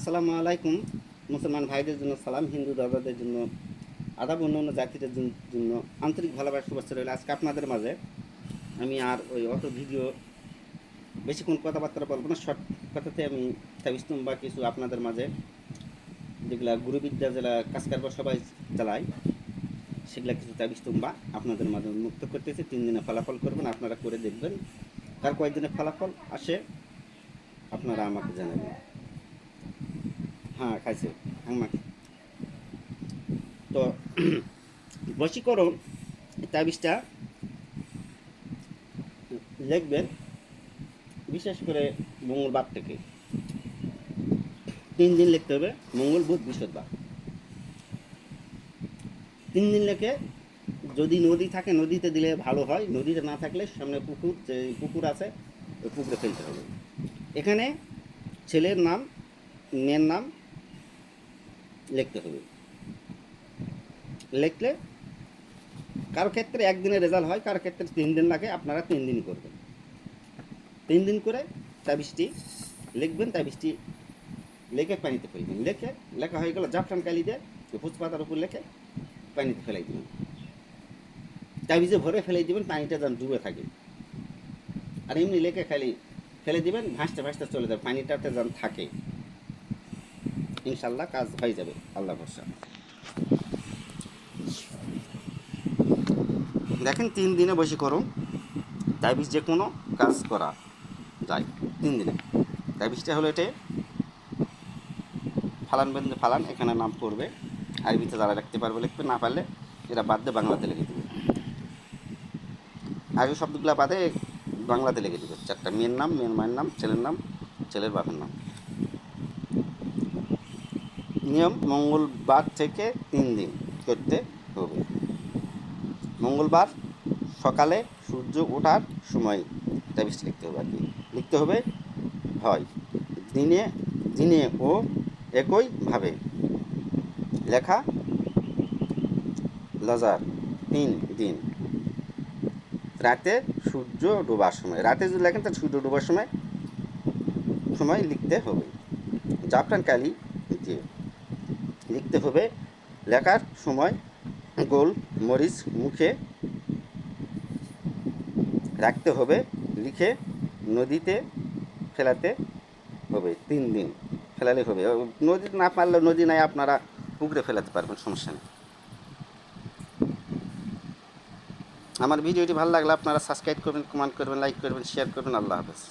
আসসালামু আলাইকুম। মুসলমান ভাইদের জন্য সালাম, হিন্দু দাদাদের জন্য আদাব অন্য অন্য জাতিদের জন্য আন্তরিক ভালোবাসা শুভেচ্ছা রইল আজকে আপনাদের মাঝে। আমি আর ওই অত ভিডিও বেশিক্ষণ কথাবার্তা বলব না শর্ট কথাতে আমি তাবিস্তম বা কিছু আপনাদের মাঝে। যেগুলা গুরুবিদ্যা যেগুলা কাজ কারবার সবাই চালায়, সেগুলা কিছু তাবিস্তম বা আপনাদের মাঝে মুক্ত করতেছি। তিন দিনে ফলাফল করবেন, আপনারা করে দেখবেন। তার কয়েকদিনে ফলাফল আসে, আপনারা আমাকে জানাবেন। হ্যাঁ খাইছে। আমাকে তো, বশীকরণ তাবিজটা লিখবেন, বিশেষ করে মঙ্গলবার থেকে। তিন দিন লিখতে হবে, মঙ্গল, বুধ, বৃহস্পতিবার। তিন দিন লেখে, যদি নদী থাকে, নদীতে দিলে ভালো হয়, নদীতে না থাকলে সামনে পুকুর, যে পুকুর আছে, ওই পুকুরে ফেলতে হবে। এখানে ছেলের নাম, মেয়ের নাম লিখতে হবে। লিখলে কারও ক্ষেত্রে একদিনের রেজাল্ট হয়, কারও ক্ষেত্রে তিন দিন লাগে, আপনারা তিন দিন করবেন। তিন দিন করে তাবিজটি লিখবেন, তাবিজটি লেখে পানিতে ফেলবেন লেখে, লেখা হয়ে গেল, জাফরান কালি দিয়ে ভোজ পাতার উপর লেখে পানিতে ফেলাই দেবেন তাবিজে ভরে ফেলে দেবেন, পানিটা যেন ডুবে থাকে। আর এমনি লেখে খালি ফেলে দিবেন, ভাসতে ভাসতে চলে যাবে, পানিটাতে যেন থাকে। ইনশাল্লাহ কাজ হয়ে যাবে, আল্লাহ ভরসা। দেখেন, তিন দিনে বসে করুন তাবিজ যে কোনো কাজ করা যায়, তিন দিনে। তাবিজটা হলো এটা, ফালান বেঁধে ফালান, এখানে নাম পড়বে, আরবিতে যারা রাখতে পারবে লিখবে, না পারলে এরা বাদ দিয়ে বাংলাতে লিখে দেবে। আরবি শব্দগুলো বাদে বাংলাতে লিখে দেবে, চারটা মেয়ের নাম, মেয়ের মায়ের নাম, ছেলের নাম, ছেলের বাপের নাম। নিয়ম মঙ্গলবার থেকে তিন দিন করতে হবে। মঙ্গলবার সকালে সূর্য ওঠার সময় তাবিজ লিখতে হবে আর কি। লিখতে হবে হয় দিনে দিনে ও একইভাবে লেখা লাজার তিন দিন। রাতে সূর্য ডোবার সময়। রাতে যদি লেখেন তাহলে সূর্য ডোবার সময় সময় লিখতে হবে। জাফরান কালি দিয়ে লিখতে হবে। লেখার সময় গোল মরিচ মুখে রাখতে হবে। লিখে নদীতে ফেলাতে হবে। তিন দিন ফেলালে হবে। নদী না পারলে নদী নাই, আপনারা পুকুরে ফেলাতে পারবেন, সমস্যা নেই। আমার ভিডিওটি ভালো লাগলে আপনারা সাবস্ক্রাইব করবেন কমেন্ট করবেন লাইক করবেন শেয়ার করবেন। আল্লাহ হাফেজ।